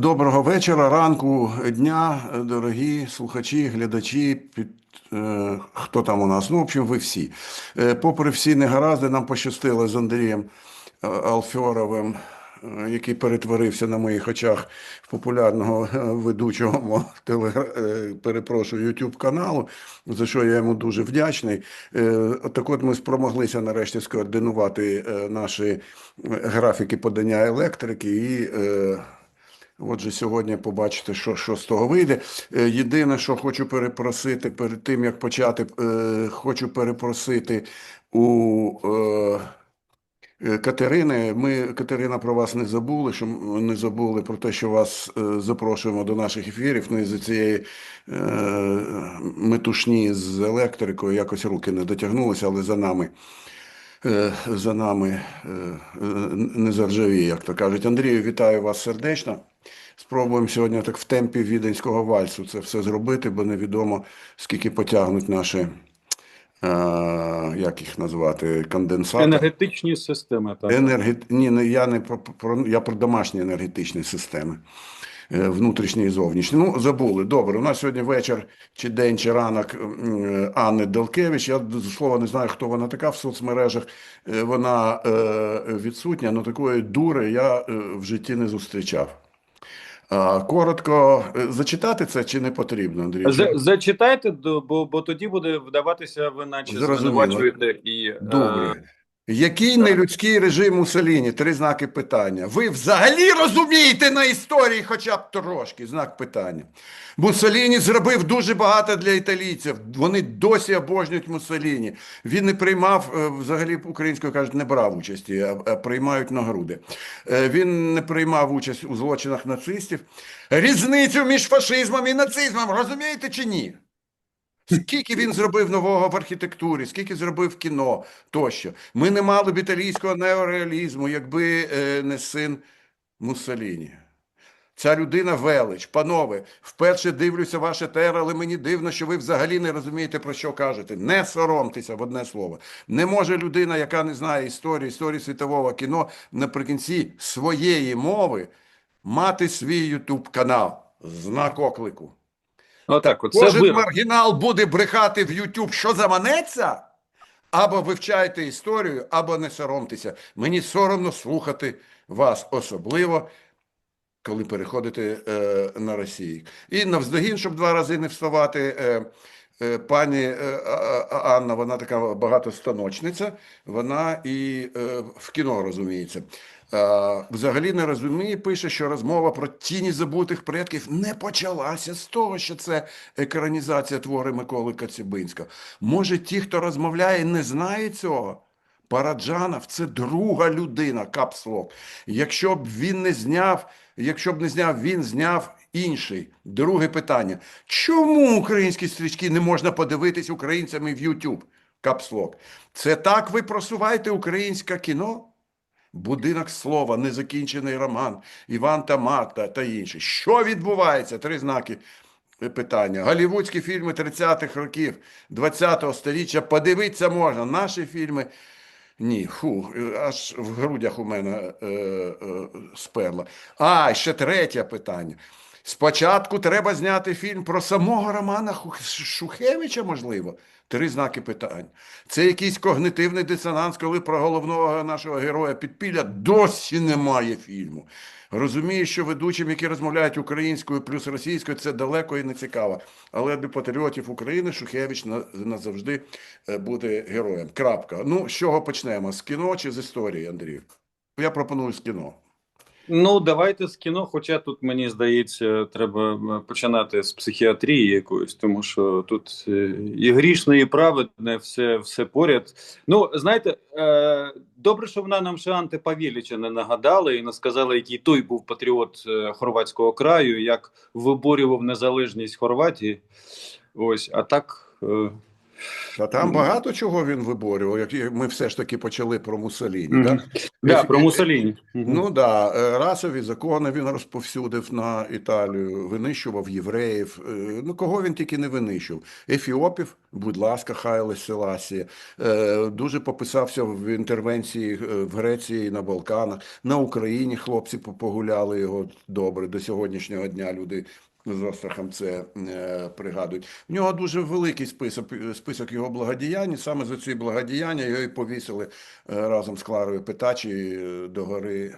Доброго вечора, ранку, дня, дорогі слухачі, глядачі, під, е, хто там у нас? Ну, в общем, ви всі. Е, попри всі негаразди, нам пощастило з Андрієм е, Алфьоровим, е, який перетворився на моїх очах в популярного е, ведучого телегра... е, перепрошую, YouTube каналу, за що я йому дуже вдячний. Е, Так от ми спромоглися нарешті скоординувати е, наші графіки подання електрики і. е, Отже, сьогодні побачите, що, що з того вийде. Е, Єдине, що хочу перепросити перед тим, як почати, е, хочу перепросити у е, Катерини. Ми, Катерина, про вас не забули, що не забули про те, що вас запрошуємо до наших ефірів. Ну і за цієї метушні з електрикою якось руки не дотягнулися, але за нами. Е, За нами е, е, не заржавіє, як то кажуть. Андрію, вітаю вас сердечно. Спробуємо сьогодні так в темпі віденського вальсу це все зробити, бо невідомо, скільки потягнуть наші, як їх назвати, конденсати. Енергетичні системи, так. Енергі... Ні, не, я не про я про домашні енергетичні системи. Е, Внутрішні і зовнішні. Ну, забули. Добре. У нас сьогодні вечір, чи день, чи ранок Анни Делкевич. Я до слова не знаю, хто вона така в соцмережах. Е, Вона е, відсутня, але такої дури я е, в житті не зустрічав. Коротко, е, зачитати це чи не потрібно, Андрій? За- Зачитайте, бо, бо тоді буде вдаватися, ви наче звинувачуєте і е, Добре. Який нелюдський режим Муссоліні? Три знаки питання. Ви взагалі розумієте на історії хоча б трошки? Знак питання. Муссоліні зробив дуже багато для італійців. Вони досі обожнюють Муссоліні. Він не приймав, е, взагалі українською кажуть, не брав участі, а, а приймають на груди. Е, Він не приймав участь у злочинах нацистів. Різницю між фашизмом і нацизмом, розумієте чи ні? Скільки він зробив нового в архітектурі, скільки зробив кіно тощо. Ми не мали б італійського неореалізму, якби е, не син Муссоліні. Ця людина велич. Панове, вперше дивлюся ваше ТР, але мені дивно, що ви взагалі не розумієте, про що кажете. Не соромтеся в одне слово. Не може людина, яка не знає історії, історії світового кіно, наприкінці своєї мови мати свій Ютуб канал. Знак оклику. Отак, от Кожен вирок. маргінал буде брехати в YouTube, що заманеться, або вивчайте історію, або не соромтеся. Мені соромно слухати вас, особливо, коли переходите е, на Росію. І навздогін, щоб два рази не вставати. Е, е, Пані е, А- А- Анна, вона така багатостаночниця, вона і е, в кіно розуміється. Е, Взагалі не розуміє, пише, що розмова про тіні забутих предків не почалася з того, що це екранізація твори Миколи Коцюбинського. Може, ті, хто розмовляє, не знають цього? Параджанов це друга людина, капслок. Якщо б він не зняв, якщо б не зняв, він зняв інший. Друге питання. Чому українські стрічки не можна подивитись українцями в YouTube? Капслок. Це так ви просуваєте українське кіно? Будинок слова, незакінчений роман, Іван та Марта та інші. Що відбувається? Три знаки питання. Голівудські фільми 30-х років 20-го сторіччя подивитися можна. Наші фільми ні, фу, аж в грудях у мене е, е, сперло. А, ще третє питання. Спочатку треба зняти фільм про самого Романа Шухевича, можливо. Три знаки питань. Це якийсь когнитивний дисонанс, коли про головного нашого героя підпілля досі немає фільму. Розумію, що ведучим, які розмовляють українською плюс російською, це далеко і не цікаво. Але для патріотів України Шухевич назавжди е, буде героєм. Крапка. Ну, з чого почнемо? З кіно чи з історії, Андрій? Я пропоную з кіно. Ну, давайте з кіно, хоча тут, мені здається, треба починати з психіатрії якоїсь, тому що тут е, і грішне, і праведне, все, все поряд. Ну, знаєте, е, добре, що вона нам ще Анте Павіліча не нагадала і не сказала, який той був патріот е, хорватського краю, як виборював незалежність Хорватії. Ось, а так. е, Та там багато чого він виборював, як ми все ж таки почали про Муссоліні. Мгм. Да? Да, про Муссоліні. Мгм. Ну да, е, расові закони він розповсюдив на Італію, винищував євреїв. е, Ну кого він тільки не винищував? Ефіопів, Будь ласка, Хайле Селасі. Е, дуже пописався в інтервенції в Греції на Балканах. На Україні хлопці погуляли його добре. До сьогоднішнього дня люди з острахом це е, пригадують. В нього дуже великий список, список його благодіянь. Саме за ці благодіяння його і повісили е, разом з Кларою Питачі е, до гори е,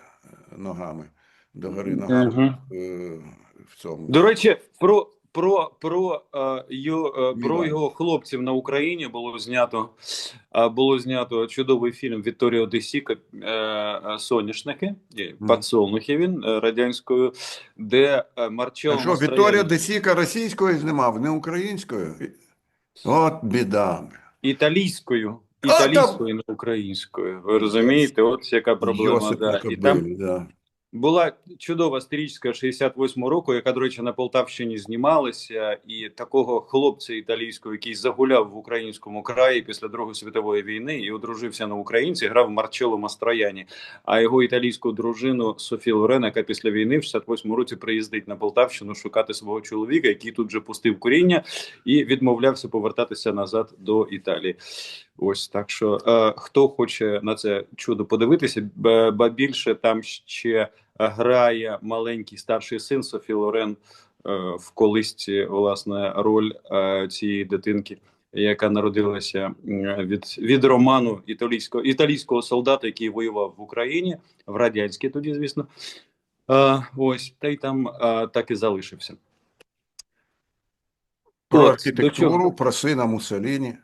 ногами. До гори ногами угу. е, в цьому. До речі, про про про, е, його, е, про його хлопців на Україні було знято е, було знято чудовий фільм Вікторіо Де Сіка е, е, Соняшники е, «Подсолнухи» він е, радянською, де е, Марчелло А що, Мастроянні- Десіка російською знімав, не українською? От біда. італійською, італійською, не українською. Ви розумієте? От яка проблема. Йосип Да. І там да. Була чудова стрічка 68-го року, яка, до речі, на Полтавщині знімалася, і такого хлопця італійського, який загуляв в українському краї після Другої світової війни і одружився на українці, грав Марчелло Мастрояні. А його італійську дружину Софі Лорен, яка після війни в 68-му році приїздить на Полтавщину шукати свого чоловіка, який тут же пустив куріння і відмовлявся повертатися назад до Італії. Ось так що е, хто хоче на це чудо подивитися, ба більше там ще грає маленький старший син Софі Лорен е, в колисці, власне, роль е, цієї дитинки, яка народилася від, від роману італійського італійського солдата, який воював в Україні в радянській тоді, звісно. Е, ось та й там е, так і залишився. Про архітектуру, про сина Муссоліні.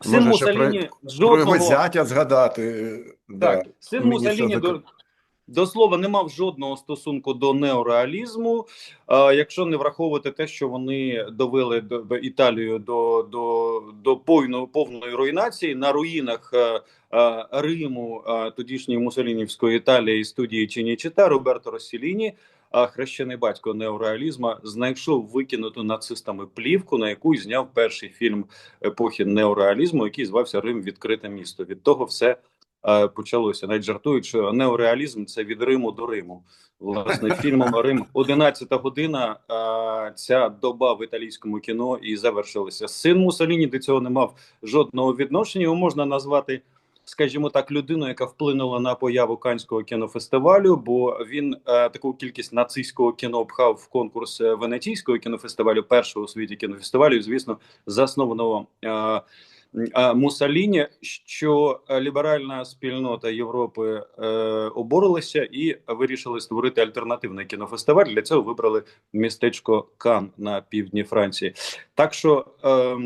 Син Може, ще Муссоліні Про його зятя згадати. Так, да. син Мені Муссоліні до, до слова не мав жодного стосунку до неореалізму, якщо не враховувати те, що вони довели до, до Італію до, до, до повної, повної руйнації на руїнах е, е, Риму, е, тодішньої Муссолінівської Італії студії Чінічита Роберто Росіліні. Хрещений батько неореалізма знайшов викинуту нацистами плівку, на яку зняв перший фільм епохи неореалізму, який звався Рим відкрите місто. Від того все почалося. Навіть жартують, що неореалізм це від Риму до Риму. Власне, фільмом Рим 11 година. е, Ця доба в італійському кіно і завершилася. Син Муссоліні до цього не мав жодного відношення. Його можна назвати. Скажімо так, людину, яка вплинула на появу Канського кінофестивалю, бо він е, таку кількість нацистського кіно пхав в конкурс е, Венеційського кінофестивалю, першого у світі кінофестивалю, звісно, заснованого е, а Мусаліні, що е, ліберальна спільнота Європи е, обурилася і вирішили створити альтернативний кінофестиваль. Для цього вибрали містечко Кан на півдні Франції. Так що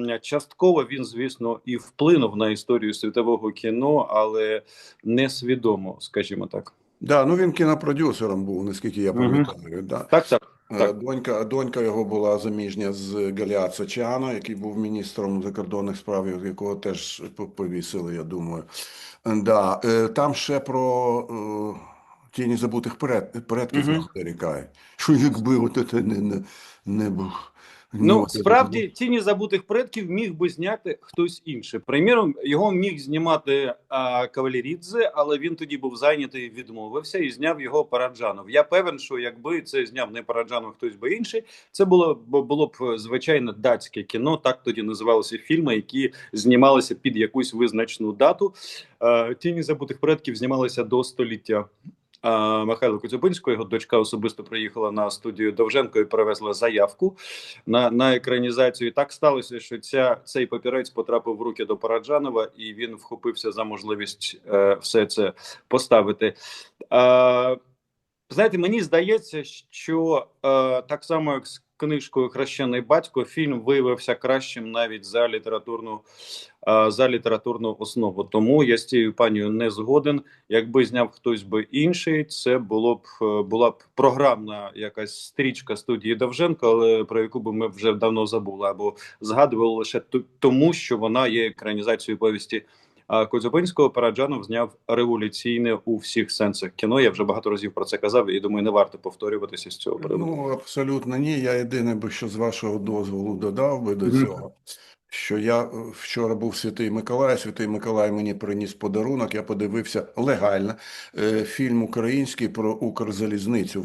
е, частково він, звісно, і вплинув на історію світового кіно, але несвідомо, скажімо так. Да, ну він кінопродюсером був, наскільки я пам'ятаю. Да. Так, так. Е, Так. Донька, донька його була заміжня з Галіат Сачано, який був міністром закордонних справ, якого теж повісили, я думаю. Да. е, Там ще про е, тіні забутих пред, предків Мгм. нам нарікають. Що якби от це не, не, не був. Ну, справді, тіні забутих предків міг би зняти хтось інший. Приміром, його міг знімати а, Кавалерідзе, але він тоді був зайнятий, відмовився і зняв його Параджанов. Я певен, що якби це зняв не Параджанов, хтось би інший, це було б було б звичайно датське кіно. Так тоді називалися фільми, які знімалися під якусь визначну дату. А, тіні забутих предків знімалися до століття. Михайло Коцюбинського, його дочка особисто приїхала на студію Довженко і перевезла заявку на, на екранізацію. І так сталося, що ця цей папірець потрапив в руки до Параджанова, і він вхопився за можливість е, все це поставити. Е, знаєте, мені здається, що е, так само як з книжкою Хрещений батько, фільм виявився кращим навіть за літературну за літературну основу. Тому я з цією панією не згоден. Якби зняв хтось би інший, це було б е, була б програмна якась стрічка студії Довженко, але про яку би ми вже давно забули або згадували лише тому, що вона є екранізацією повісті. А Коцюбинського Параджанов зняв революційне у всіх сенсах кіно. Я вже багато разів про це казав, і думаю, не варто повторюватися з цього приводу. Ну, абсолютно ні. Я єдине би, що з вашого дозволу додав би до цього, що я е, вчора був Святий Миколай, Святий Миколай мені приніс подарунок, я подивився легально е, фільм український про Укрзалізницю.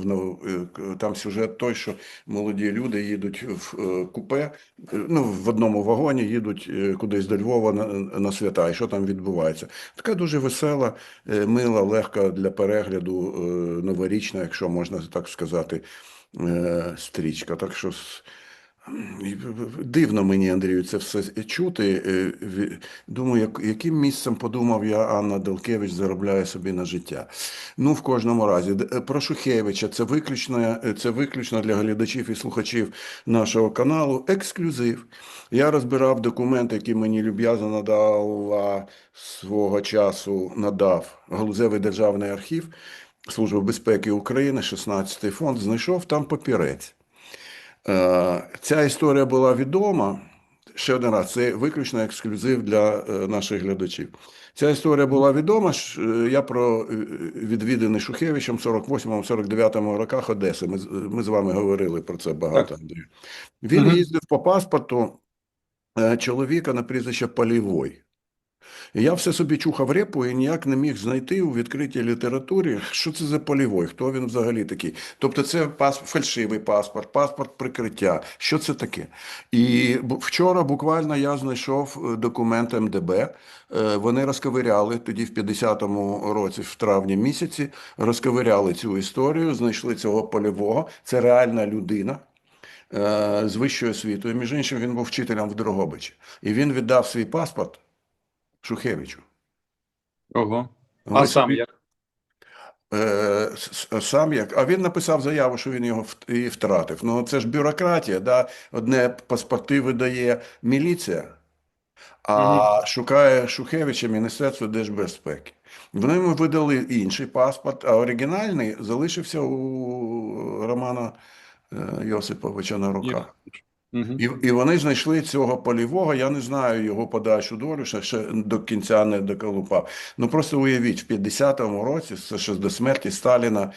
Е, Там сюжет той, що молоді люди їдуть в купе, ну, в одному вагоні їдуть кудись до Львова на, на свята, і що там відбувається. Така дуже весела, мила, легка для перегляду, новорічна, якщо можна так сказати, стрічка. Так що Дивно мені, Андрію, це все чути. Е, Думаю, яким місцем подумав я, Анна Делкевич заробляє собі на життя. Ну, в кожному разі. Е, Про Шухевича це виключно, е, це виключно для глядачів і слухачів нашого каналу. Ексклюзив. Я розбирав документи, які мені люб'язно надала свого часу, надав Галузевий державний архів Служби безпеки України, 16-й фонд, знайшов там папірець. Е, Ця історія була відома. Ще один раз, це виключно ексклюзив для е, наших глядачів. Ця історія була відома. е, Я про відвідини Шухевичем в 48-49 роках Одеси. Ми, ми з вами говорили про це багато, Андрію. Він їздив по паспорту чоловіка на прізвище Полівой. Я все собі чухав репу і ніяк не міг знайти у відкритій літературі, що це за полівой, хто він взагалі такий. Тобто це пас, фальшивий паспорт, паспорт прикриття. Що це таке? І вчора буквально я знайшов е, документ МДБ. Е, Вони розковиряли тоді в 50-му році, в травні місяці, розковиряли цю історію, знайшли цього полівого. Це реальна людина е, з вищою освітою. Між іншим, він був вчителем в Дрогобичі. І він віддав свій паспорт Шухевичу. Ого. А сам як? Е, сам як, а він написав заяву, що він його і втратив. Ну це ж бюрократія, да? Одне паспорти видає міліція, а шукає Шухевича Міністерство держбезпеки. Вони йому видали інший паспорт, а оригінальний залишився у Романа е, Йосиповича на руках. І, і вони знайшли цього полівого. Я не знаю його подальшу долю, ще, ще до кінця не доколупав. Ну просто уявіть, в 50-му році, це ще до смерті Сталіна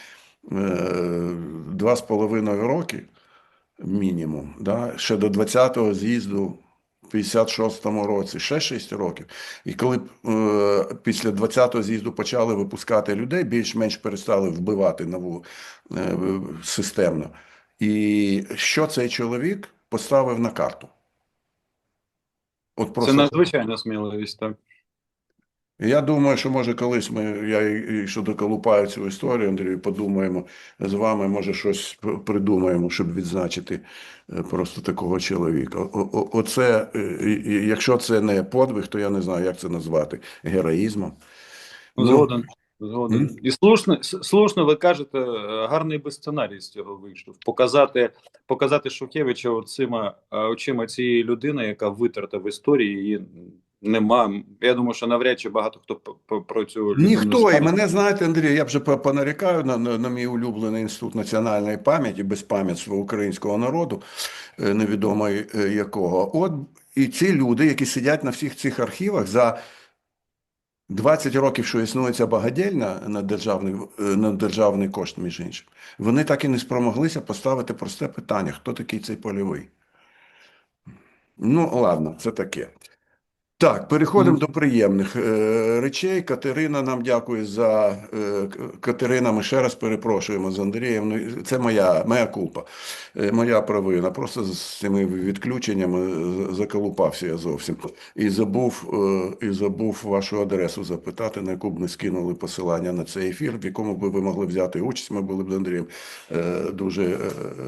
е, два з половиною роки мінімум, да? ще до 20-го з'їзду в 56-му році, ще 6 років. І коли е, після 20-го з'їзду почали випускати людей, більш-менш перестали вбивати нову е, системно. І що цей чоловік поставив на карту? От Це просто надзвичайна сміливість, так. я думаю, що може колись ми, я і- і що доколупаю цю історію, Андрію, подумаємо з вами, може щось придумаємо, щоб відзначити е, просто такого чоловіка. Оце, е, якщо це не подвиг, то я не знаю, як це назвати героїзмом. Ну, Згоден. Згоден. М? І слушно, слушно ви кажете, е, гарний би сценарій з цього вийшов. Показати, показати Шухевича оцима, е, очима цієї людини, яка витерта в історії, її нема. Я думаю, що навряд чи багато хто про цю людину Ніхто, і мене знаєте, Андрій, я вже по- понарікаю на, на, на мій улюблений інститут національної пам'яті, безпам'ятства українського народу, е, невідомо якого. От і ці люди, які сидять на всіх цих архівах за 20 років, що існує ця багадільна на державний, е, на державний кошт, між іншим, вони так і не спромоглися поставити просте питання: хто такий цей польовий? Ну, ладно, це таке. Так, переходимо до приємних е, речей. Катерина нам дякує за е, Катерина. Ми ще раз перепрошуємо з Андрієм. Ну, це моя, моя кулпа, е, моя провина. Просто з цими відключеннями заколупався я зовсім. І забув, е, і забув вашу адресу запитати, на яку б ми скинули посилання на цей ефір, в якому б ви могли взяти участь. Ми були б з Андрієм е, дуже е,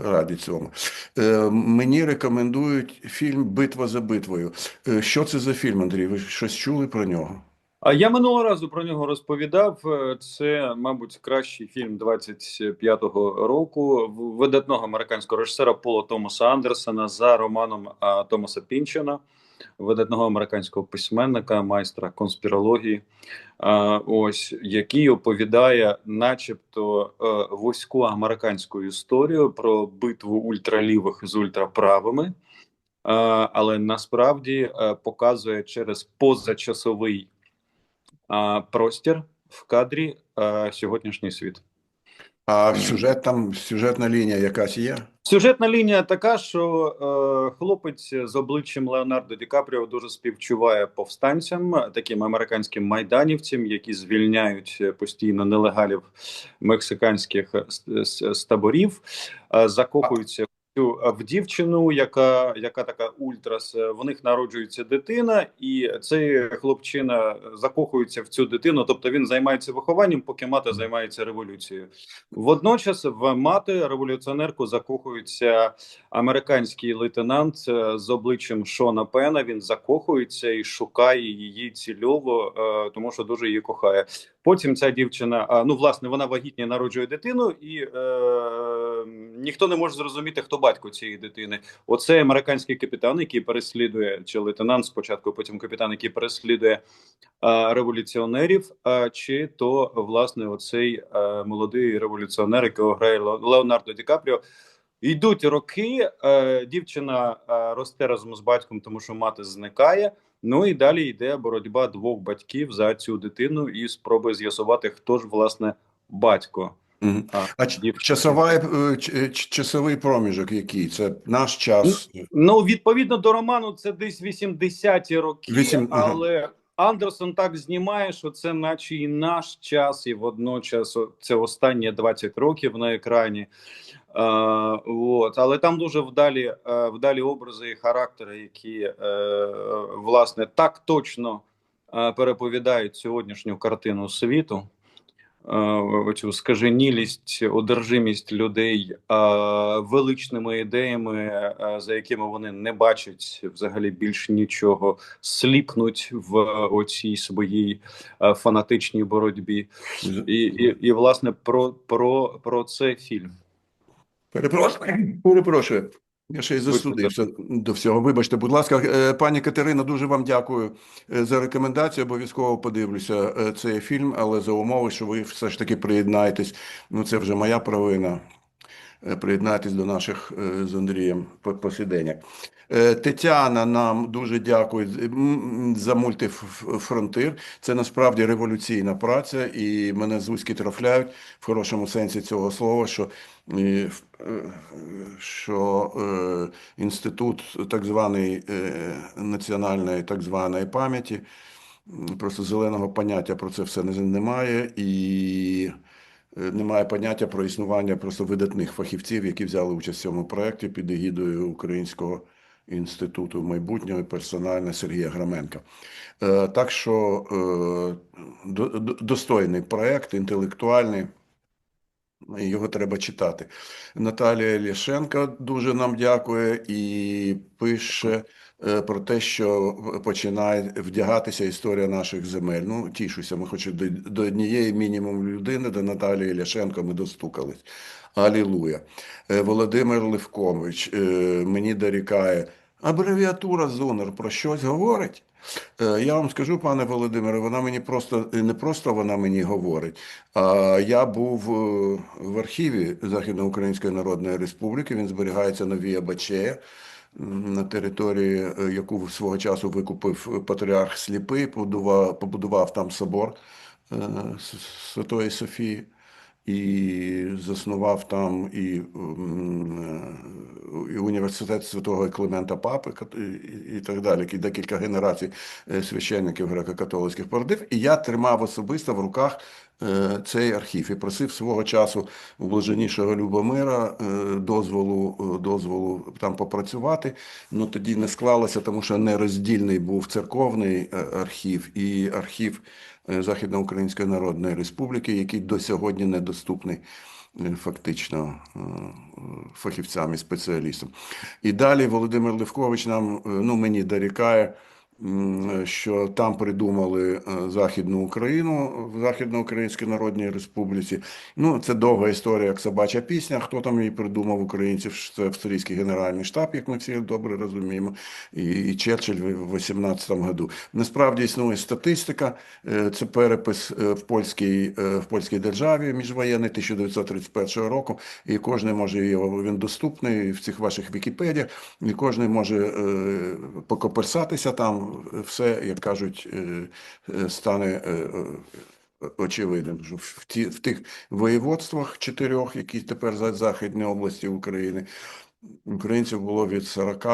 раді цьому. Е, Мені рекомендують фільм Битва за битвою. Е, Що це за фільм, Андрій? Ви щось чули про нього? А я минулого разу про нього розповідав. Е, Це, мабуть, кращий фільм 25-го року видатного американського режисера Пола Томаса Андерсона за романом Томаса Пінчена, видатного американського письменника, майстра конспірології. Ось який оповідає, начебто, е, вузьку американську історію про битву ультралівих з ультраправими. Е, Але насправді е, показує через позачасовий простір в кадрі сьогоднішній світ. А сюжет там, сюжетна лінія якась є? Сюжетна лінія така, що е, хлопець з обличчям Леонардо Ді Капріо дуже співчуває повстанцям, таким американським майданівцям, які звільняють е, постійно нелегалів мексиканських е, з, з, з таборів, е, закохуються в цю- в дівчину, яка, яка така ультрас. Е, В них народжується дитина, і цей хлопчина закохується в цю дитину. Тобто він займається вихованням, поки мати займається революцією. Водночас в мати революціонерку закохується американський лейтенант е, з обличчям Шона Пена. Він закохується і шукає її цільово, е, тому що дуже її кохає. Потім ця дівчина, ну власне, вона вагітня народжує дитину, і е, ніхто не може зрозуміти, хто батько цієї дитини. Оце американський капітан, який переслідує чи лейтенант спочатку, потім капітан, який переслідує е, революціонерів, е, чи то власне оцей е, молодий революціонер, якого грає Леонардо Ді Капріо. Йдуть роки, е, дівчина е, росте разом з батьком, тому що мати зникає. Ну і далі йде боротьба двох батьків за цю дитину і спроби з'ясувати, хто ж власне батько. А, А ч- дівчини. часовий, е, ч- часовий проміжок який? Це наш час. Ну, відповідно до роману, це десь 80-ті роки, Вісім- ага. але Андерсон так знімає, що це наче і наш час, і водночас це останні 20 років на екрані. Е, от. Але там дуже вдалі, е, вдалі образи і характери, які е, власне так точно е, переповідають сьогоднішню картину світу. е, Оцю скаженілість, одержимість людей е, величними ідеями, е, за якими вони не бачать взагалі більш нічого, сліпнуть в оцій своїй е, фанатичній боротьбі. І, і, і власне про, про, про це фільм. Перепрошую. Перепрошую. Я ще й засудився до всього. Вибачте, будь ласка, Е, пані Катерина, дуже вам дякую е, за рекомендацію. Обов'язково подивлюся е, цей фільм, але за умови, що ви все ж таки приєднаєтесь. Ну, це вже моя провина. Е, Приєднайтесь до наших е, з Андрієм по- посіденьок. Е, Тетяна нам дуже дякує за мультифронтир. Це насправді революційна праця, і мене зузьки трафляють в хорошому сенсі цього слова, що, що інститут так званої національної так званої пам'яті, просто зеленого поняття про це все немає. І Немає поняття про існування просто видатних фахівців, які взяли участь в цьому проєкті під егідою Українського інституту майбутнього і персонально Сергія Граменка. Е, Так що е, до- до- достойний проєкт, інтелектуальний. Його треба читати. Наталія Ляшенко дуже нам дякує і пише е, про те, що починає вдягатися історія наших земель. Ну, тішуся, ми хоч до, до однієї мінімум людини, до Наталії Ляшенко ми достукались. Алілуя. Е, Володимир Левкович е, мені дорікає, абревіатура ЗУНР про щось говорить? Е, Я вам скажу, пане Володимире, вона мені просто не просто вона мені говорить. А я був е, в архіві Західноукраїнської Народної Республіки. Він зберігається на Вія на території, е, яку свого часу викупив патріарх Сліпий, побудував, побудував там собор е, Святої Софії. І заснував там і, і університет святого Климента Папи і, так далі, які декілька генерацій е, священників греко-католицьких породив. І я тримав особисто в руках е, цей архів і просив свого часу у блаженнішого Любомира е, дозволу, дозволу там попрацювати. Ну тоді не склалося, тому що нероздільний був церковний архів і архів Західноукраїнської Народної Республіки, який до сьогодні недоступний е, фактично е, е, фахівцям і спеціалістам. І далі Володимир Левкович нам, е, ну мені дорікає, що там придумали е, Західну Україну в Західноукраїнській Народній Республіці. Ну, це довга історія, як собача пісня. Хто там її придумав українців? Це австрійський генеральний штаб, як ми всі добре розуміємо, і, і Черчилль в 18-му году. Насправді існує статистика. Е, Це перепис е, в польській, е, в польській державі міжвоєнний 1931 року. І кожен може його він доступний в цих ваших Вікіпедіях, і кожен може е, покоперсатися там. Все, як кажуть, е, е, стане. е, очевидним. В, ті, в тих воєводствах чотирьох, які тепер за Західні області України, українців було від 40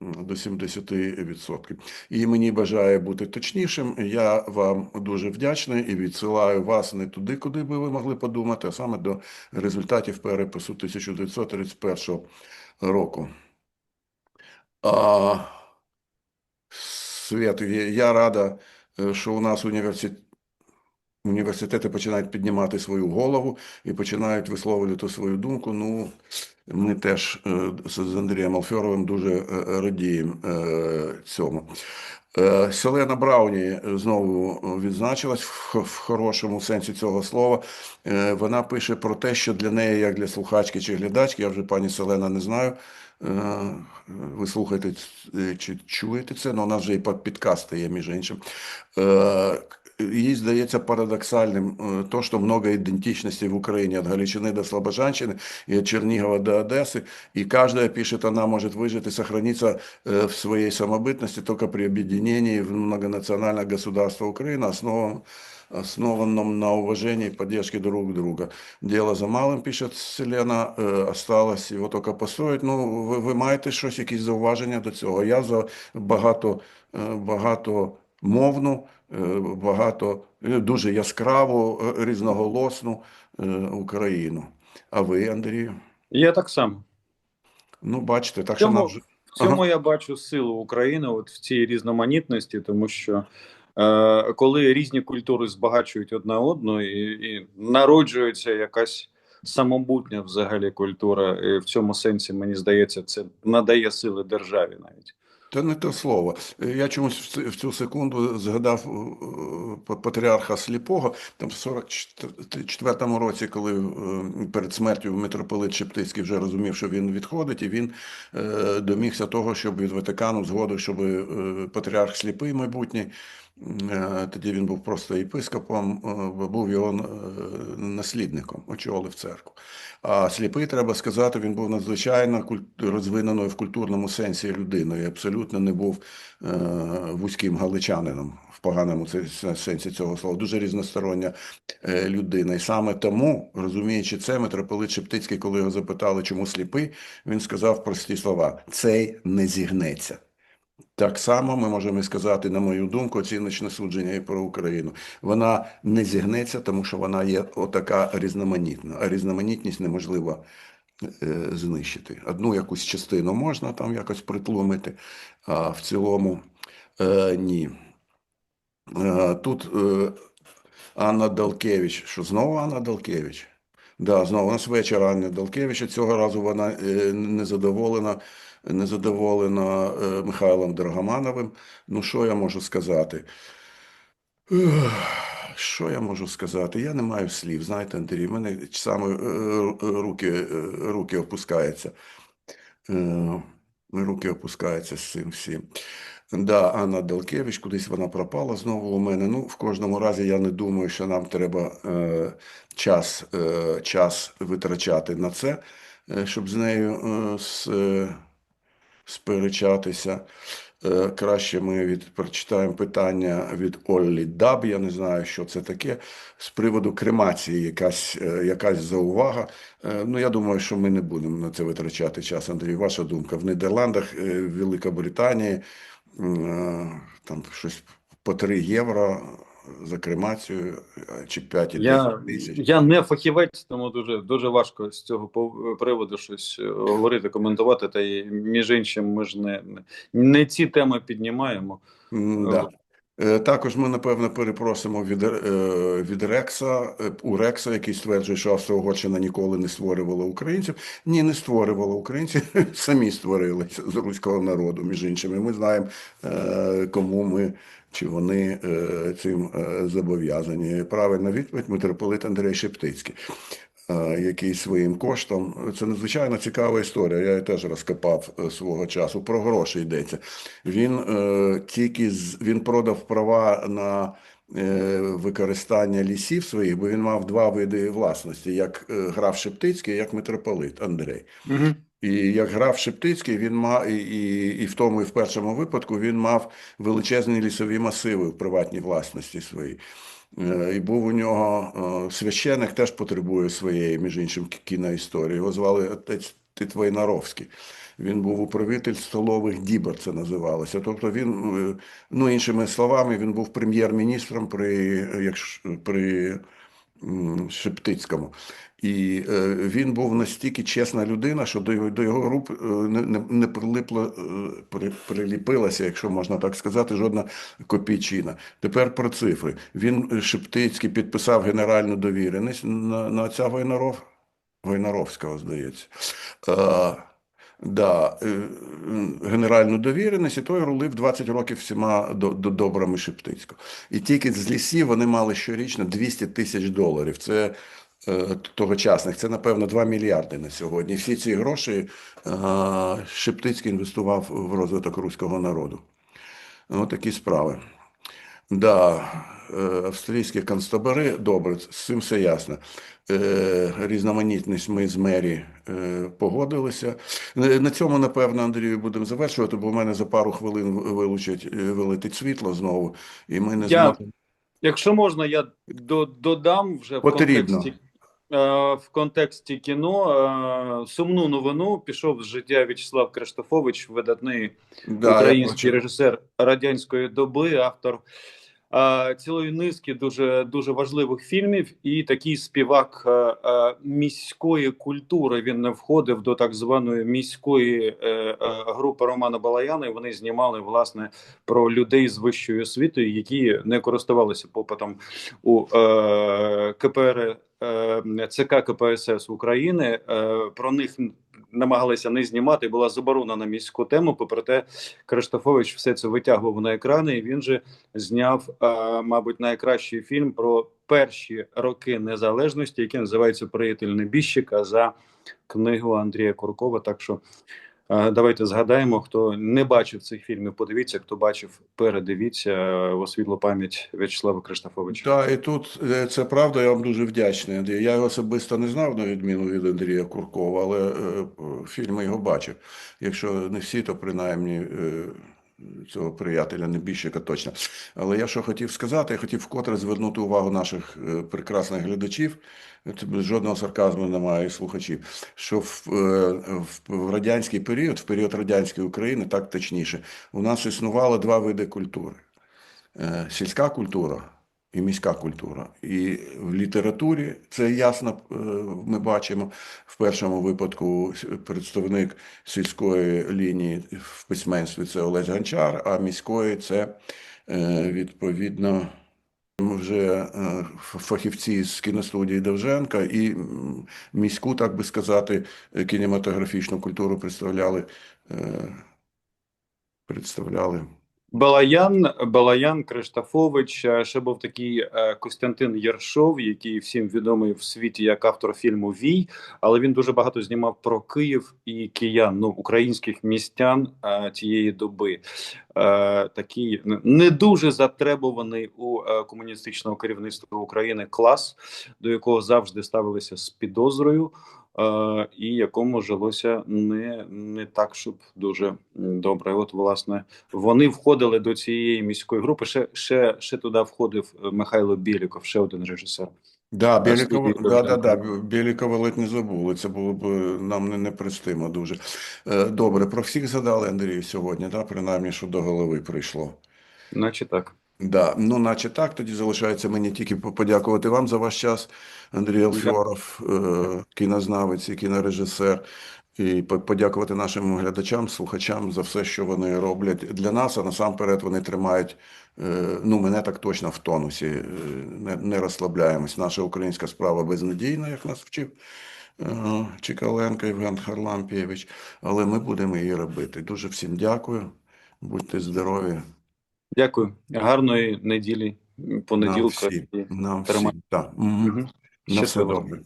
до 70%. І мені бажає бути точнішим. Я вам дуже вдячний і відсилаю вас не туди, куди би ви могли подумати, а саме до результатів перепису 1931 року. А, Свят, я- рада, е, що у нас університет. Університети починають піднімати свою голову і починають висловлювати свою думку. Ну, ми теж е, з Андрієм Алфьоровим дуже е, радіємо цьому. Селена Брауні знову відзначилась в хорошому сенсі цього слова. Вона пише про те, що для неї, як для слухачки чи глядачки, я вже пані Селена не знаю. е, Ви слухаєте е, чи чуєте це, але у нас вже і під- підкасти є, між іншим. Е, Ей здається парадоксальным э, то, что много идентичностей в Украине от Галичины до Слобожанщины и от Чернигова до Одессы, и каждая пишет, она может выжить и сохраниться э, в своей самобытности только при объединении в многонациональное государство Украины, основан, основанном на уважении и поддержке друг друга. Дело за малым, пишет Селена, э, осталось його тільки построїть. Ну, ви, ви маєте щось, якісь зауваження до цього? Я за багато, е, багато мовну, е, багато, дуже яскраву, різноголосну Україну. А ви, Андрію? Я так само. Ну, бачите, так що нам вже... в цьому я бачу силу України, от в цій різноманітності, тому що е, коли різні культури збагачують одна одну і, і народжується якась самобутня взагалі культура, і в цьому сенсі мені здається, це надає сили державі навіть. Це не те слово. Е, Я чомусь в цю секунду згадав е, патріарха Сліпого, там в 44-му році, коли е, перед смертю митрополит Шептицький вже розумів, що він відходить, і він е, домігся того, щоб від Ватикану згоду, щоб е, патріарх Сліпий майбутній, е, тоді він був просто єпископом, е, був його е, наслідником, очолив церкву. А сліпий, треба сказати, він був надзвичайно розвиненою в культурному сенсі людиною. Абсолютно не був е, вузьким галичанином в поганому сенсі цього слова. Дуже різностороння е, людина. І саме тому, розуміючи це, митрополит Шептицький, коли його запитали, чому сліпий, він сказав прості слова: цей не зігнеться. Так само ми можемо сказати, на мою думку, оціночне судження і про Україну. Вона не зігнеться, тому що вона є отака різноманітна, а різноманітність неможливо е, знищити. Одну якусь частину можна там якось притлумити, а в цілому е, ні. Е, тут е, Анна Далкевич, що знову Анна Далкевич? Да, знову у нас вечір Анни Далкевич, цього разу вона е, незадоволена, незадоволена е, Михайлом Драгомановим. Ну, що я можу сказати? Що я можу сказати? Я не маю слів, знаєте, Андрій, в мене саме е, руки, е, руки опускаються. Руки опускаються з цим всім. Да, Анна Далкевич, кудись вона пропала знову у мене. Ну, в кожному разі я не думаю, що нам треба е, час, е, час витрачати на це, е, щоб з нею е, е, сперечатися. Е, Краще ми від, прочитаємо питання від Оллі Даб, я не знаю, що це таке, з приводу кремації, якась, е, якась заувага. Е, Ну, я думаю, що ми не будемо на це витрачати час. Андрій, ваша думка. В Нідерландах, в Великобританії там щось по 3 євро за кремацію, е, чи 5 і Я, тисяч. я не фахівець, тому дуже дуже важко з цього приводу щось е, говорити, коментувати. Та й між іншим, ми ж не, не, ці теми піднімаємо. М, Да. Е, Також ми, напевно, перепросимо від, е, від Рекса, е, у Рекса, який стверджує, що Австро-Угорщина ніколи не створювала українців. Ні, не створювала українців, самі створилися з руського народу, між іншими. Ми знаємо, кому ми чи вони цим зобов'язані. Правильна відповідь митрополит Андрей Шептицький. Е, Який своїм коштом це надзвичайно цікава історія. Я її теж розкопав е, свого часу. Про гроші йдеться. Він е, тільки з він продав права на використання лісів своїх, бо він мав два види власності: як граф Шептицький, як митрополит Андрей. Угу. І як граф Шептицький, він мав і, і, і в тому, і в першому випадку він мав величезні лісові масиви в приватній власності своїй. Е, І був у нього е, священик, теж потребує своєї, між іншим, кі- кіноісторії. Його звали отець Титвойнаровський. Він був управитель столових дібр, це називалося. Тобто він, е, ну іншими словами, він був прем'єр-міністром при, при Шептицькому. І е, він був настільки чесна людина, що до його, до його груп е, не, не, прилипло, е, при, приліпилася, якщо можна так сказати, жодна копійчина. Тепер про цифри. Він Шептицький підписав генеральну довіреність на, на отця Войнаров, Войнаровського, здається. Да, е, генеральну довіреність, і той рулив 20 років всіма до, до добрами Шептицького. І тільки з лісів вони мали щорічно 200 тисяч доларів. Це е, тогочасних, це, напевно, 2 мільярди на сьогодні. Всі ці гроші е, Шептицький інвестував в розвиток руського народу. Ось такі справи. Да, е, австрійські концтабори, добре, з цим все ясно. Е, Різноманітність ми з мері е, погодилися. На цьому, напевно, Андрію, будемо завершувати, бо в мене за пару хвилин в- вилучать, е, вилетить світло знову, і ми не Я, зможемо. якщо можна, я до, додам вже в контексті, в контексті кіно сумну новину пішов з життя В'ячеслав Криштофович, видатний Да, український режисер радянської доби, автор цілої низки дуже дуже важливих фільмів, і такий співак е, е, міської культури. Він не входив до так званої міської е, е, групи Романа Балаяна. Вони знімали власне про людей з вищою освітою, які не користувалися попитом у е, КПР. е, ЦК КПСС України е, про них намагалися не знімати. Була заборона на міську тему. Попри те, Криштофович все це витягував на екрани. І він же зняв, мабуть, найкращий фільм про перші роки незалежності, який називається Приятель небіжчика за книгу Андрія Куркова. Так що давайте згадаємо, хто не бачив цих фільмів. Подивіться, хто бачив, передивіться е, у світлу пам'ять В'ячеслава Криштафовича. Так, і тут е, це правда, я вам дуже вдячний, Андрій. Я його особисто не знав, на відміну від Андрія Куркова, але е, фільми його бачив. Якщо не всі, то принаймні цього приятеля небіжчика точно. Але я що хотів сказати, я хотів вкотре звернути увагу наших е, прекрасних глядачів. Це жодного сарказму немає і слухачів. Що в, е, в, в радянський період, в період радянської України, так точніше, у нас існувало два види культури: Е, сільська культура і міська культура. І в літературі це ясно е, ми бачимо. В першому випадку представник сільської лінії в письменстві це Олесь Гончар, а міської це е, відповідно. Вже е, фахівці з кіностудії Довженка і міську, так би сказати, кінематографічну культуру представляли. Представляли. Балаян, Балаян, Криштофович. е, Ще був такий е, Костянтин Єршов, який всім відомий в світі як автор фільму Вій, але він дуже багато знімав про Київ і киян, ну українських містян е, тієї доби. Такий не дуже затребуваний у комуністичного керівництва України клас, до якого завжди ставилися з підозрою. Е, І якому жилося не, не так, щоб дуже добре. От, власне, вони входили до цієї міської групи. Ще, ще, ще туди входив е, Михайло Біліков, ще один режисер. Да, А Білікова, да, да, да, Білікова ледь не забули. Це було б е, нам не непристимо дуже. Е, Добре, про всіх згадали, Андрію, сьогодні, да, принаймні, що до голови прийшло. Наче так. Да, ну, наче так, тоді залишається мені тільки подякувати вам за ваш час, Андрій Алфьоров, е, кінознавець і кінорежисер, і подякувати нашим глядачам, слухачам за все, що вони роблять для нас, а насамперед вони тримають, е, ну, мене так точно в тонусі, е, не, не розслабляємось. Наша українська справа безнадійна, як нас вчив Чикаленко Євген Харлампійович, але ми будемо її робити. Дуже всім дякую, будьте здорові. Дякую. Гарної неділі, понеділка. Нам всім, нам всім, так. Мгм. На все добре.